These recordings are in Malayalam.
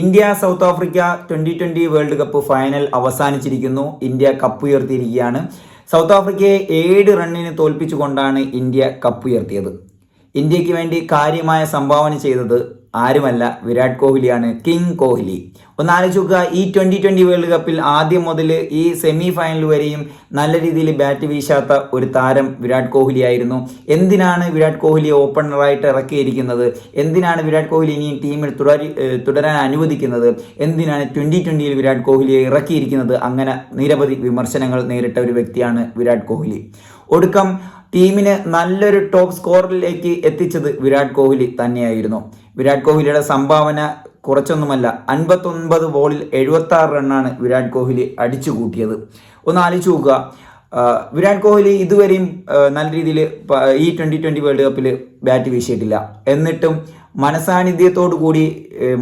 India South Africa twenty twenty World Cup final അവസാനിച്ചിരിക്കുന്നു. India cup ഉയർത്തിയിരിക്കുകയാണ്. സൗത്ത് ആഫ്രിക്കയെ ഏഴ് റണ്ണിന് തോൽപ്പിച്ചുകൊണ്ടാണ് ഇന്ത്യ കപ്പ് ഉയർത്തിയത്. ഇന്ത്യയ്ക്ക് വേണ്ടി കാര്യമായ സംഭാവന ചെയ്തത് ആരുമല്ല വിരാട് കോഹ്ലിയാണ് കിങ് കോഹ്ലി. ഒന്ന് ആലോചിക്കുക ഈ ട്വന്റി ട്വന്റി വേൾഡ് കപ്പിൽ ആദ്യം മുതൽ ഈ സെമി ഫൈനൽ വരെയും നല്ല രീതിയിൽ ബാറ്റ് വീശാത്ത ഒരു താരം വിരാട് കോഹ്ലി ആയിരുന്നു. എന്തിനാണ് വിരാട് കോഹ്ലി ഓപ്പണറായിട്ട് ഇറക്കിയിരിക്കുന്നത്? എന്തിനാണ് വിരാട് കോഹ്ലി ഇനി ടീമിൽ തുടരി തുടരാൻ അനുവദിക്കുന്നത്? എന്തിനാണ് ട്വന്റി ട്വന്റിയിൽ വിരാട് കോഹ്ലിയെ ഇറക്കിയിരിക്കുന്നത്? അങ്ങനെ നിരവധി വിമർശനങ്ങൾ നേരിട്ട ഒരു വ്യക്തിയാണ് വിരാട് കോഹ്ലി. ഒടുക്കം ടീമിനെ നല്ലൊരു ടോപ്പ് സ്കോറിലേക്ക് എത്തിച്ചത് വിരാട് കോഹ്ലി തന്നെയായിരുന്നു. വിരാട് കോഹ്ലിയുടെ സംഭാവന കുറച്ചൊന്നുമല്ല അൻപത്തൊൻപത് ബോളിൽ എഴുപത്തി ആറ് റണ്ണാണ് വിരാട് കോഹ്ലി അടിച്ചു കൂട്ടിയത്. ഒന്ന് ആലോചിച്ച് നോക്കുക. വിരാട് കോഹ്ലി ഇതുവരെയും നല്ല രീതിയിൽ ഈ ട്വന്റി ട്വന്റി വേൾഡ് കപ്പിൽ ബാറ്റ് വീശിയിട്ടില്ല. എന്നിട്ടും മനസാന്നിധ്യത്തോടു കൂടി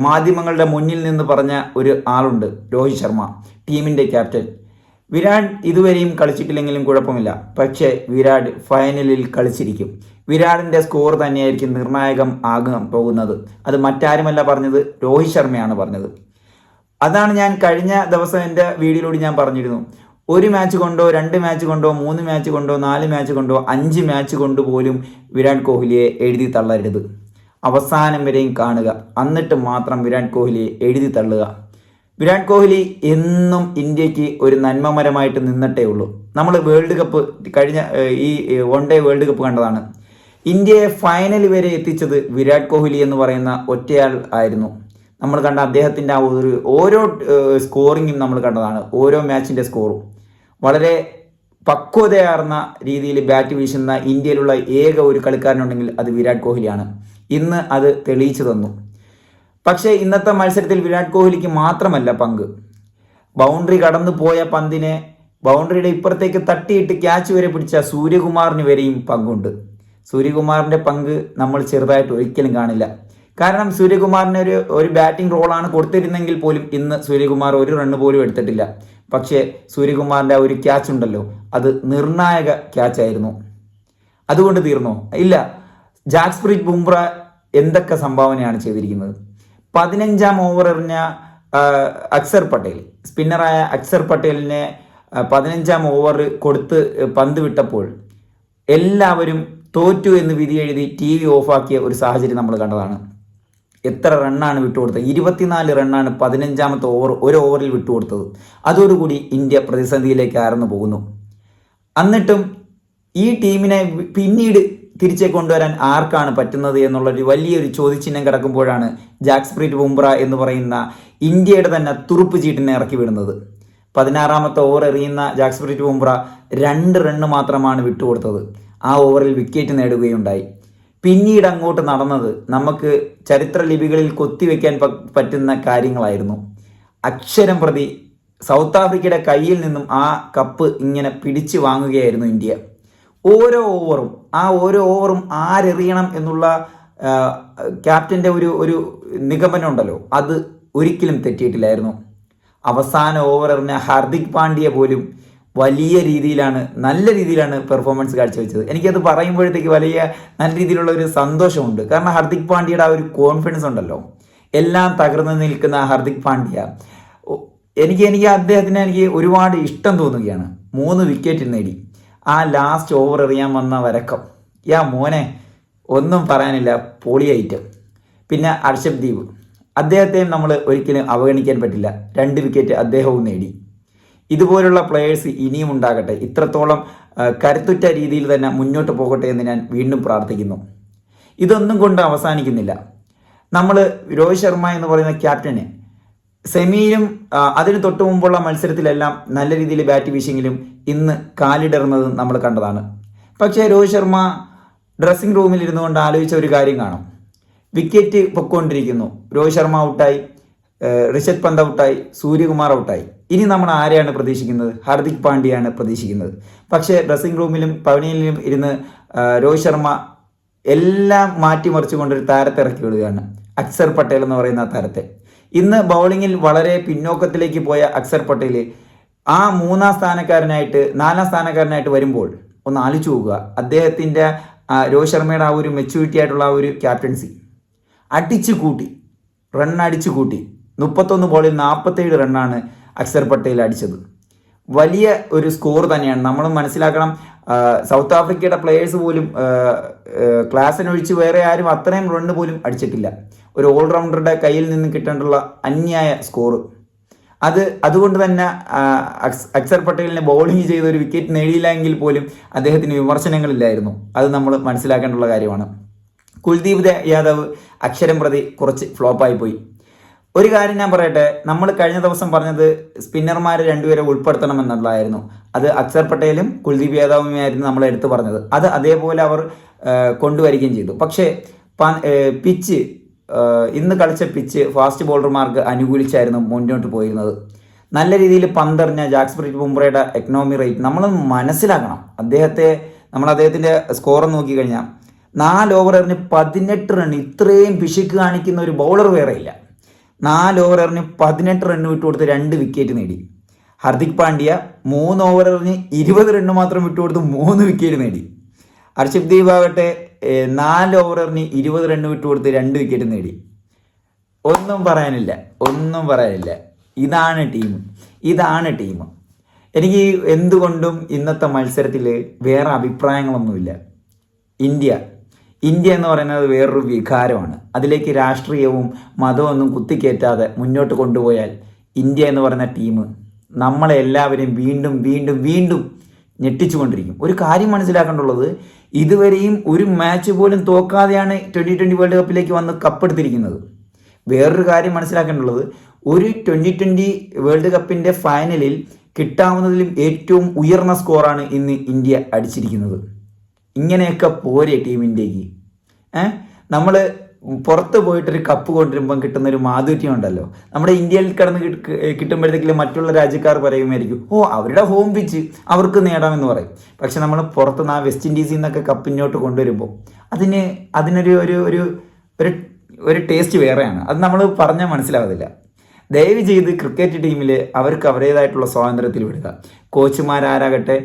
മാധ്യമങ്ങളുടെ മുന്നിൽ നിന്ന് പറഞ്ഞ ഒരു ആളുണ്ട് രോഹിത് ശർമ്മ ടീമിന്റെ ക്യാപ്റ്റൻ. വിരാട് ഇതുവരെയും കളിച്ചിട്ടില്ലെങ്കിലും കുഴപ്പമില്ല. പക്ഷേ വിരാട് ഫൈനലിൽ കളിച്ചിരിക്കും. വിരാടിന്റെ സ്കോർ തന്നെയായിരിക്കും നിർണായകം ആകാൻ പോകുന്നത്. അത് മറ്റാരുമല്ല പറഞ്ഞത് രോഹിത് ശർമ്മയാണ് പറഞ്ഞത്. അതാണ് ഞാൻ കഴിഞ്ഞ ദിവസം എന്റെ വീഡിയോയിലൂടെ ഞാൻ പറഞ്ഞിരുന്നു. ഒരു മാച്ച് കൊണ്ടോ രണ്ട് മാച്ച് കൊണ്ടോ മൂന്ന് മാച്ച് കൊണ്ടോ നാല് മാച്ച് കൊണ്ടോ അഞ്ച് മാച്ച് കൊണ്ട് പോലും വിരാട് കോഹ്ലിയെ എഴുതി തള്ളരുത്. അവസാനം വരെയും കാണുക. എന്നിട്ട് മാത്രം വിരാട് കോഹ്ലിയെ എഴുതി തള്ളുക. വിരാട് കോഹ്ലി എന്നും ഇന്ത്യയ്ക്ക് ഒരു നന്മമരമായിട്ട് നിന്നിട്ടേ ഉള്ളൂ. നമ്മൾ വേൾഡ് കപ്പ് കഴിഞ്ഞ ഈ വൺ ഡേ വേൾഡ് കപ്പ് കണ്ടതാണ്. ഇന്ത്യയെ ഫൈനൽ വരെ എത്തിച്ചത് വിരാട് കോഹ്ലി എന്ന് പറയുന്ന ഒറ്റയാൾ ആയിരുന്നു. നമ്മൾ കണ്ട അദ്ദേഹത്തിന്റെ ആ ഒരു ഓരോ സ്കോറിങ്ങും നമ്മൾ കണ്ടതാണ്. ഓരോ മാച്ചിന്റെ സ്കോറും വളരെ പക്വതയാർന്ന രീതിയിൽ ബാറ്റ് വീശുന്ന ഇന്ത്യയിലുള്ള ഏക ഒരു കളിക്കാരനുണ്ടെങ്കിൽ അത് വിരാട് കോഹ്ലിയാണ്. ഇന്ന് അത് തെളിയിച്ചു തന്നു. പക്ഷേ ഇന്നത്തെ മത്സരത്തിൽ വിരാട് കോഹ്ലിക്ക് മാത്രമല്ല പങ്ക്. ബൗണ്ടറി കടന്നു പോയ പന്തിനെ ബൗണ്ടറിയുടെ ഇപ്പുറത്തേക്ക് തട്ടിയിട്ട് ക്യാച്ച് വരെ പിടിച്ച സൂര്യകുമാറിന് വരെയും പങ്കുണ്ട്. സൂര്യകുമാറിന്റെ പങ്ക് നമ്മൾ ചെറുതായിട്ട് ഒരിക്കലും കാണില്ല. കാരണം സൂര്യകുമാറിന് ഒരു ഒരു ബാറ്റിംഗ് റോളാണ് കൊടുത്തിരുന്നെങ്കിൽ പോലും ഇന്ന് സൂര്യകുമാർ ഒരു റണ്ണ് പോലും എടുത്തിട്ടില്ല. പക്ഷേ സൂര്യകുമാറിന്റെ ഒരു ക്യാച്ച് ഉണ്ടല്ലോ അത് നിർണായക ക്യാച്ച് ആയിരുന്നു. അതുകൊണ്ട് തീർന്നോ? ഇല്ല. ജാക്സ്പ്രീറ്റ് ബുംറ എന്തൊക്കെ സംഭാവനയാണ് ചെയ്തിരിക്കുന്നത്? പതിനഞ്ചാം ഓവർ എറിഞ്ഞ അക്സർ പട്ടേൽ. സ്പിന്നറായ അക്സർ പട്ടേലിനെ പതിനഞ്ചാം ഓവർ കൊടുത്ത് പന്ത് വിട്ടപ്പോൾ എല്ലാവരും തോറ്റു എന്ന് വിധി എഴുതി ടി വി ഓഫാക്കിയ ഒരു സാഹചര്യം നമ്മൾ കണ്ടതാണ്. എത്ര റണ്ണാണ് വിട്ടുകൊടുത്തത്? ഇരുപത്തിനാല് റണ്ണാണ് പതിനഞ്ചാമത്തെ ഓവർ ഒരു ഓവറിൽ വിട്ടുകൊടുത്തത്. അതോടുകൂടി ഇന്ത്യ പ്രതിസന്ധിയിലേക്ക് ആർന്നു പോകുന്നു. എന്നിട്ടും ഈ ടീമിനെ പിന്നീട് തിരിച്ചേ കൊണ്ടുവരാൻ ആർക്കാണ് പറ്റുന്നത് എന്നുള്ളൊരു വലിയൊരു ചോദ്യചിഹ്നം കിടക്കുമ്പോഴാണ് ജാക്സ്പ്രീറ്റ് ബുംറ എന്ന് പറയുന്ന ഇന്ത്യയുടെ തന്നെ തുറുപ്പ് ചീട്ടിനെ ഇറക്കി വിടുന്നത്. പതിനാറാമത്തെ ഓവർ എറിയുന്ന ജാക്സ്പ്രീറ്റ് ബുംറ രണ്ട് റണ്ണ് മാത്രമാണ് വിട്ടുകൊടുത്തത്. ആ ഓവറിൽ വിക്കറ്റ് നേടുകയുണ്ടായി. പിന്നീട് അങ്ങോട്ട് നടന്നത് നമുക്ക് ചരിത്ര ലിപികളിൽ കൊത്തിവെക്കാൻ പറ്റുന്ന കാര്യങ്ങളായിരുന്നു. അക്ഷരം പ്രതി സൗത്ത് ആഫ്രിക്കയുടെ കയ്യിൽ നിന്നും ആ കപ്പ് ഇങ്ങനെ പിടിച്ചു വാങ്ങുകയായിരുന്നു ഇന്ത്യ. ഓരോ ഓവറും ആ ഓരോ ഓവറും ആരെറിയണം എന്നുള്ള ക്യാപ്റ്റന്റെ ഒരു ഒരു നിഗമനം ഉണ്ടല്ലോ അത് ഒരിക്കലും തെറ്റിയിട്ടില്ലായിരുന്നു. അവസാന എറിഞ്ഞ ഹാർദിക് പാണ്ഡ്യ പോലും വലിയ രീതിയിലാണ് നല്ല രീതിയിലാണ് പെർഫോമൻസ് കാഴ്ചവെച്ചത്. എനിക്കത് പറയുമ്പോഴത്തേക്ക് വലിയ നല്ല രീതിയിലുള്ള ഒരു സന്തോഷമുണ്ട്. കാരണം ഹാർദിക് പാണ്ഡ്യയുടെ ആ ഒരു കോൺഫിഡൻസ് ഉണ്ടല്ലോ. എല്ലാം തകർന്നു നിൽക്കുന്ന ഹർദിക് പാണ്ഡ്യ. എനിക്ക് എനിക്ക് അദ്ദേഹത്തിന് എനിക്ക് ഒരുപാട് ഇഷ്ടം തോന്നുകയാണ്. മൂന്ന് വിക്കറ്റ് നേടി. ആ ലാസ്റ്റ് ഓവർ എറിയാൻ വന്ന വരക്കം. യാ മോനെ ഒന്നും പറയാനില്ല. പൊളിയായിട്ട് പിന്നെ അർഷബ് ദീപ്. അദ്ദേഹത്തെയും നമ്മൾ ഒരിക്കലും അവഗണിക്കാൻ പറ്റില്ല. രണ്ട് വിക്കറ്റ് അദ്ദേഹവും നേടി. ഇതുപോലുള്ള പ്ലെയേഴ്സ് ഇനിയും ഉണ്ടാകട്ടെ. ഇത്രത്തോളം കരുത്തുറ്റ രീതിയിൽ തന്നെ മുന്നോട്ട് പോകട്ടെ എന്ന് ഞാൻ വീണ്ടും പ്രാർത്ഥിക്കുന്നു. ഇതൊന്നും കൊണ്ട് അവസാനിക്കുന്നില്ല. നമ്മൾ രോഹിത് ശർമ്മ എന്ന് പറയുന്ന ക്യാപ്റ്റന് സെമിയിലും അതിന് തൊട്ട് മുമ്പുള്ള മത്സരത്തിലെല്ലാം നല്ല രീതിയിൽ ബാറ്റ് വീശെങ്കിലും ഇന്ന് കാലിടറുന്നത് നമ്മൾ കണ്ടതാണ്. പക്ഷേ രോഹിത് ശർമ്മ ഡ്രസ്സിംഗ് റൂമിൽ ഇരുന്നുകൊണ്ട് ആലോചിച്ച ഒരു കാര്യം കാണും. വിക്കറ്റ് പൊക്കോണ്ടിരിക്കുന്നു. രോഹിത് ശർമ്മ ഔട്ടായി ഋഷഭ് പന്ത് ഔട്ടായി സൂര്യകുമാർ ഔട്ടായി. ഇനി നമ്മൾ ആരെയാണ് പ്രതീക്ഷിക്കുന്നത്? ഹാർദിക് പാണ്ഡ്യയാണ് പ്രതീക്ഷിക്കുന്നത്. പക്ഷേ ഡ്രസ്സിംഗ് റൂമിലും പവനിയിലും ഇരുന്ന് രോഹിത് ശർമ്മ എല്ലാം മാറ്റിമറിച്ചുകൊണ്ട് ഒരു താരത്തെ ഇറക്കി വിടുകയാണ്. അക്സർ പട്ടേൽ എന്ന് പറയുന്ന താരത്തെ. ഇന്ന് ബൗളിങ്ങിൽ വളരെ പിന്നോക്കത്തിലേക്ക് പോയ അക്സർ പട്ടേൽ ആ മൂന്നാം സ്ഥാനക്കാരനായിട്ട് നാലാം സ്ഥാനക്കാരനായിട്ട് വരുമ്പോൾ ഒന്ന് ആലോചിച്ച് പോകുക അദ്ദേഹത്തിന്റെ രോഹിത് ശർമ്മയുടെ ആ ഒരു മെച്യൂരിറ്റി ആയിട്ടുള്ള ആ ഒരു ക്യാപ്റ്റൻസി അടിച്ചു കൂട്ടി റൺ അടിച്ചു കൂട്ടി മുപ്പത്തൊന്ന് ബോളിൽ നാൽപ്പത്തേഴ് റണ്ണാണ് അക്സർ പട്ടേൽ അടിച്ചത്. വലിയ ഒരു സ്കോർ തന്നെയാണ്. നമ്മൾ മനസ്സിലാക്കണം സൗത്ത് ആഫ്രിക്കയുടെ പ്ലെയേഴ്സ് പോലും ക്ലാസ്സിനൊഴിച്ച് വേറെ ആരും അത്രയും റണ്ണ് പോലും അടിച്ചിട്ടില്ല. ഒരു ഓൾറൗണ്ടറുടെ കയ്യിൽ നിന്ന് കിട്ടേണ്ടുള്ള അന്യായ സ്കോർ അത് അതുകൊണ്ട് തന്നെ അക്സ്- അക്സർ പട്ടേലിനെ ബൗളിംഗ് ചെയ്ത് ഒരു വിക്കറ്റ് നേടിയില്ല എങ്കിൽ പോലും അദ്ദേഹത്തിന് വിമർശനങ്ങളില്ലായിരുന്നു. അത് നമ്മൾ മനസ്സിലാക്കേണ്ടുള്ള കാര്യമാണ്. കുൽദീപ് യാദവ് അക്ഷരം പ്രതി കുറച്ച് ഫ്ലോപ്പായി പോയി. ഒരു കാര്യം ഞാൻ പറയട്ടെ നമ്മൾ കഴിഞ്ഞ ദിവസം പറഞ്ഞത് സ്പിന്നർമാർ രണ്ടുപേരെ ഉൾപ്പെടുത്തണം എന്നുള്ളതായിരുന്നു. അത് അക്സർ പട്ടേലും കുൽദീപ് യാദവുമായിരുന്നു നമ്മൾ എടുത്തു പറഞ്ഞത്. അത് അതേപോലെ അവർ കൊണ്ടുവരികയും ചെയ്തു. പക്ഷേ പിച്ച് ഇന്ന് കളിച്ച പിച്ച് ഫാസ്റ്റ് ബോളർമാർക്ക് അനുകൂലിച്ചായിരുന്നു മുന്നോട്ട് പോയിരുന്നത്. നല്ല രീതിയിൽ പന്തെറിഞ്ഞ ജാക്സ്പ്രീറ്റ് ബുംറയുടെ എക്കണോമി റേറ്റ് നമ്മൾ മനസ്സിലാക്കണം. അദ്ദേഹത്തെ നമ്മൾ അദ്ദേഹത്തിന്റെ സ്കോർ നോക്കി കഴിഞ്ഞാൽ നാല് ഓവർ എറിഞ്ഞ് പതിനെട്ട് റൺ ഇത്രയും പിശുക്ക് കാണിക്കുന്ന ഒരു ബൗളർ വേറെ ഇല്ല. നാല് ഓവർ എറിഞ്ഞ് പതിനെട്ട് റൺ വിട്ടുകൊടുത്ത് രണ്ട് വിക്കറ്റ് നേടി. ഹർദിക് പാണ്ഡ്യ മൂന്ന് ഓവർ എറിഞ്ഞ് ഇരുപത് റണ്ണ് മാത്രം വിട്ടുകൊടുത്ത് മൂന്ന് വിക്കറ്റ് നേടി. ഹർഷിബ് ദീപ് ആകട്ടെ നാല് ഓവർ എറിഞ്ഞ് ഇരുപത് റണ്ണ് വിട്ടുകൊടുത്ത് രണ്ട് വിക്കറ്റ് നേടി. ഒന്നും പറയാനില്ല ഒന്നും പറയാനില്ല. ഇതാണ് ടീം ഇതാണ് ടീം എനിക്ക് എന്തുകൊണ്ടും ഇന്നത്തെ മത്സരത്തിൽ വേറെ അഭിപ്രായങ്ങളൊന്നുമില്ല. ഇന്ത്യ ഇന്ത്യ എന്ന് പറയുന്നത് വേറൊരു വികാരമാണ്. അതിലേക്ക് രാഷ്ട്രീയവും മതവും ഒന്നും കുത്തിക്കയറ്റാതെ മുന്നോട്ട് കൊണ്ടുപോയാൽ ഇന്ത്യ എന്ന് പറയുന്ന ടീം നമ്മളെ എല്ലാവരെയും വീണ്ടും വീണ്ടും വീണ്ടും ഞെട്ടിച്ചുകൊണ്ടിരിക്കും ഒരു കാര്യം മനസ്സിലാക്കേണ്ടുള്ളത് ഇതുവരെയും ഒരു മാച്ച് പോലും തോക്കാതെയാണ് ട്വന്റി ട്വന്റി വേൾഡ് കപ്പിലേക്ക് വന്ന് കപ്പെടുത്തിരിക്കുന്നത് വേറൊരു കാര്യം മനസ്സിലാക്കേണ്ടുള്ളത് ഒരു ട്വന്റി ട്വന്റി വേൾഡ് കപ്പിന്റെ ഫൈനലിൽ കിട്ടാവുന്നതിലും ഏറ്റവും ഉയർന്ന സ്കോറാണ് ഇന്ന് ഇന്ത്യ അടിച്ചിരിക്കുന്നത്. ഇങ്ങനെയൊക്കെ പോരെ ടീമിന്റെക്ക് ഏ? നമ്മൾ പുറത്ത് പോയിട്ടൊരു കപ്പ് കൊണ്ടുവരുമ്പം കിട്ടുന്ന ഒരു മാധുര്യം ഉണ്ടല്ലോ. നമ്മുടെ ഇന്ത്യയിൽ കിടന്ന് കിട്ടുമ്പോഴത്തേക്കിലും കിട്ടുമ്പോഴത്തേക്കും മറ്റുള്ള രാജ്യക്കാർ പറയുമായിരിക്കും ഓ അവരുടെ ഹോം പിച്ച് അവർക്ക് നേടാമെന്ന് പറയും. പക്ഷെ നമ്മൾ പുറത്തുനിന്ന് ആ വെസ്റ്റ് ഇൻഡീസിൽ നിന്നൊക്കെ കപ്പ് ഇങ്ങോട്ട് കൊണ്ടുവരുമ്പോൾ അതിന് അതിനൊരു ഒരു ഒരു ഒരു ടേസ്റ്റ് വേറെയാണ്. അത് നമ്മൾ പറഞ്ഞാൽ മനസ്സിലാവത്തില്ല. ദയവ് ചെയ്ത് ക്രിക്കറ്റ് ടീമിൽ അവർക്ക് അവരുടേതായിട്ടുള്ള സ്വാതന്ത്ര്യത്തിൽ വിടുക കോച്ചുമാരാരാകട്ടെ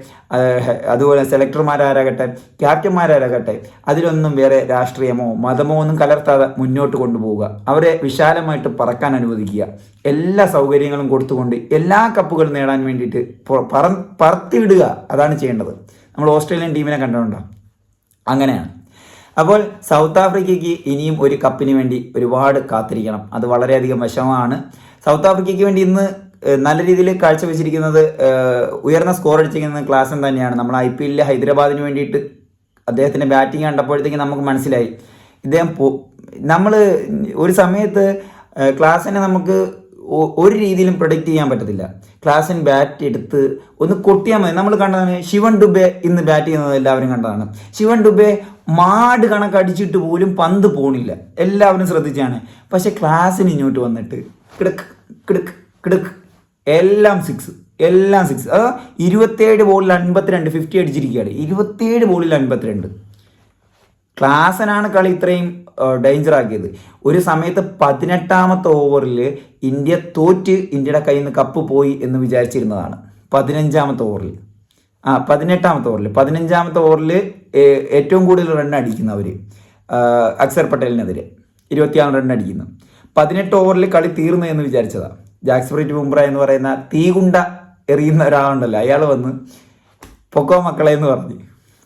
അതുപോലെ സെലക്ടർമാരാരാകട്ടെ ക്യാപ്റ്റന്മാരാരാകട്ടെ അതിലൊന്നും വേറെ രാഷ്ട്രീയമോ മതമോ ഒന്നും കലർത്താതെ മുന്നോട്ട് കൊണ്ടുപോവുക. അവരെ വിശാലമായിട്ട് പറക്കാൻ അനുവദിക്കുക. എല്ലാ സൗകര്യങ്ങളും കൊടുത്തുകൊണ്ട് എല്ലാ കപ്പുകളും നേടാൻ വേണ്ടിയിട്ട് പറത്തിവിടുക പറത്തി വിടുക അതാണ് ചെയ്യേണ്ടത്. നമ്മൾ ഓസ്ട്രേലിയൻ ടീമിനെ കണ്ടിട്ടുണ്ടോ? അങ്ങനെയാണ്. അപ്പോൾ സൗത്ത് ആഫ്രിക്കയ്ക്ക് ഇനിയും ഒരു കപ്പിന് വേണ്ടി ഒരുപാട് കാത്തിരിക്കണം. അത് വളരെയധികം വിഷമമാണ്. സൗത്ത് ആഫ്രിക്കയ്ക്ക് വേണ്ടി ഇന്ന് നല്ല രീതിയിൽ കാഴ്ചവെച്ചിരിക്കുന്നത് ഉയർന്ന സ്കോർ അടിച്ചിരിക്കുന്നത് ക്ലാസൻ തന്നെയാണ്. നമ്മൾ ഐ പി എല്ലിൽ ഹൈദരാബാദിന് വേണ്ടിയിട്ട് അദ്ദേഹത്തിന്റെ ബാറ്റിംഗ് കണ്ടപ്പോഴത്തേക്ക് നമുക്ക് മനസ്സിലായി. ഇദ്ദേഹം നമ്മൾ ഒരു സമയത്ത് ക്ലാസ്സിനെ നമുക്ക് ഒരു രീതിയിലും പ്രൊഡിക്റ്റ് ചെയ്യാൻ പറ്റത്തില്ല. ക്ലാസിൻ ബാറ്റ് എടുത്ത് ഒന്ന് കൊട്ടിയാൽ മതി. നമ്മൾ കണ്ടതാണ് ശിവൻ ഡുബെ ഇന്ന് ബാറ്റ് ചെയ്യുന്നത് എല്ലാവരും കണ്ടതാണ്. ശിവൻ ഡുബെ മാട് കണക്കടിച്ചിട്ട് പോലും പന്ത് പോണില്ല. എല്ലാവരും ശ്രദ്ധിച്ചാണ്. പക്ഷെ ക്ലാസ്സിന് ഇങ്ങോട്ട് വന്നിട്ട് കിടക്ക് കിടക്ക് കിടക്ക്. എല്ലാം സിക്സ് എല്ലാം സിക്സ് അത് ഇരുപത്തേഴ് ബോളിൽ അൻപത്തിരണ്ട് ഫിഫ്റ്റി അടിച്ചിരിക്കുകയാണ്. ഇരുപത്തേഴ് ബോളിൽ അൻപത്തിരണ്ട്. ക്ലാസനാണ് കളി ഇത്രയും ഡേഞ്ചർ ആക്കിയത്. ഒരു സമയത്ത് പതിനെട്ടാമത്തെ ഓവറിൽ ഇന്ത്യ തോറ്റ് ഇന്ത്യയുടെ കയ്യിൽ നിന്ന് കപ്പ് പോയി എന്ന് വിചാരിച്ചിരുന്നതാണ്. പതിനഞ്ചാമത്തെ ഓവറിൽ ആ പതിനെട്ടാമത്തെ ഓവറിൽ പതിനഞ്ചാമത്തെ ഓവറിൽ ഏറ്റവും കൂടുതൽ റൺ അടിക്കുന്നവർ അക്സർ പട്ടേലിനെതിരെ. ഇരുപത്തിയാറ് റൺ അടിക്കുന്നു. പതിനെട്ട് ഓവറിൽ കളി തീർന്നു എന്ന് വിചാരിച്ചതാണ് ജാക്സ്പ്രീറ്റ് ബുംറ എന്ന് പറയുന്ന തീകുണ്ട എറിയുന്ന ഒരാളുണ്ടല്ലോ. അയാൾ വന്ന് പൊക്കോ മക്കളെ എന്ന് പറഞ്ഞു.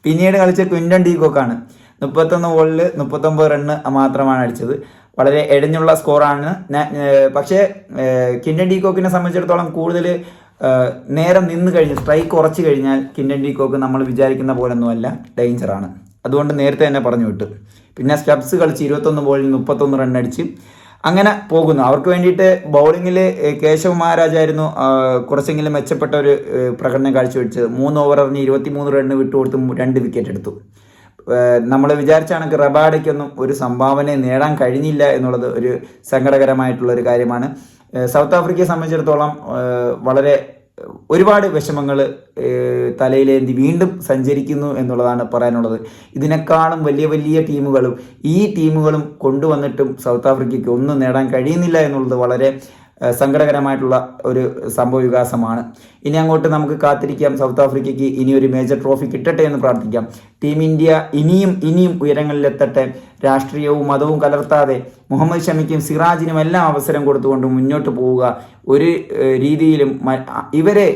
പിന്നീട് കളിച്ച ക്വിന്റൺ ഡീകോക്കാണ് മുപ്പത്തൊന്ന് ബോളിൽ മുപ്പത്തൊമ്പത് റണ്ണ് മാത്രമാണ് അടിച്ചത്. വളരെ എടഞ്ഞുള്ള സ്കോറാണ് പക്ഷേ കിൻഡൻ ഡീകോക്കിനെ സംബന്ധിച്ചിടത്തോളം കൂടുതൽ നേരം നിന്ന് കഴിഞ്ഞ് സ്ട്രൈക്ക് ഉറച്ചു കഴിഞ്ഞാൽ കിൻഡൻ ഡീകോക്ക് നമ്മൾ വിചാരിക്കുന്ന പോലൊന്നുമല്ല ഡേഞ്ചറാണ് അതുകൊണ്ട് നേരത്തെ തന്നെ പറഞ്ഞു വിട്ടു. പിന്നെ സ്റ്റബ്സ് കളിച്ച് ഇരുപത്തൊന്ന് ബോളിൽ മുപ്പത്തൊന്ന് റൺ അടിച്ച്. അങ്ങനെ പോകുന്നു. അവർക്ക് വേണ്ടിയിട്ട് ബൗളിങ്ങിൽ കേശവ് മഹാരാജായിരുന്നു കുറച്ചെങ്കിലും മെച്ചപ്പെട്ട ഒരു പ്രകടനം കാഴ്ചവെച്ചത്. മൂന്ന് എറിഞ്ഞ് ഇരുപത്തി മൂന്ന് റണ്ണ് വിട്ടുകൊടുത്ത് രണ്ട് വിക്കറ്റ് എടുത്തു. നമ്മൾ വിചാരിച്ച കണക്ക് റബാഡയ്ക്കൊന്നും ഒരു സംഭാവന നേടാൻ കഴിഞ്ഞില്ല എന്നുള്ളത് ഒരു സങ്കടകരമായിട്ടുള്ള ഒരു കാര്യമാണ്. സൗത്ത് ആഫ്രിക്കയെ സംബന്ധിച്ചിടത്തോളം വളരെ ഒരുപാട് വിഷമങ്ങൾ തലയിലേന്തി വീണ്ടും സഞ്ചരിക്കുന്നു എന്നുള്ളതാണ് പറയാനുള്ളത്. ഇതിനേക്കാളും വലിയ വലിയ ടീമുകളും ഈ ടീമുകളും കൊണ്ടുവന്നിട്ടും സൗത്ത് ആഫ്രിക്കയ്ക്ക് ഒന്നും നേടാൻ കഴിയുന്നില്ല എന്നുള്ളത് വളരെ സങ്കടകരമായിട്ടുള്ള ഒരു സംഭവ വികാസമാണ്. ഇനി അങ്ങോട്ട് നമുക്ക് കാത്തിരിക്കാം. സൗത്ത് ആഫ്രിക്കയ്ക്ക് ഇനി ഒരു മേജർ ട്രോഫി കിട്ടട്ടെ എന്ന് പ്രാർത്ഥിക്കാം. ടീം ഇന്ത്യ ഇനിയും ഇനിയും ഉയരങ്ങളിലെത്തട്ടെ. രാഷ്ട്രീയവും മതവും കലർത്താതെ മുഹമ്മദ് ഷമിക്കും സിറാജിനും എല്ലാം അവസരം കൊടുത്തുകൊണ്ട് മുന്നോട്ട് പോവുക. ഒരു രീതിയിലും ഇവരെ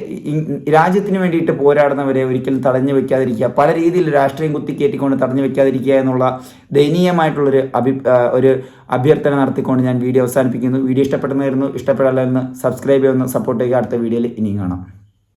രാജ്യത്തിന് വേണ്ടിയിട്ട് പോരാടുന്നവരെ ഒരിക്കലും തടഞ്ഞു വെക്കാതിരിക്കുക. പല രീതിയിൽ രാഷ്ട്രീയം കുത്തിക്കയറ്റിക്കൊണ്ട് തടഞ്ഞു വെക്കാതിരിക്കുക എന്നുള്ള ദയനീയമായിട്ടുള്ളൊരു അഭി ഒരു അഭ്യർത്ഥന നടത്തിക്കൊണ്ട് ഞാൻ വീഡിയോ അവസാനിപ്പിക്കുന്നു. വീഡിയോ ഇഷ്ടപ്പെടുന്നതായിരുന്നു ഇഷ്ടപ്പെടല്ല എന്ന് സബ്സ്ക്രൈബ് ചെയ്യുന്ന സപ്പോർട്ട് ചെയ്യുക. അടുത്ത വീഡിയോയിൽ ഇനിയും കാണാം.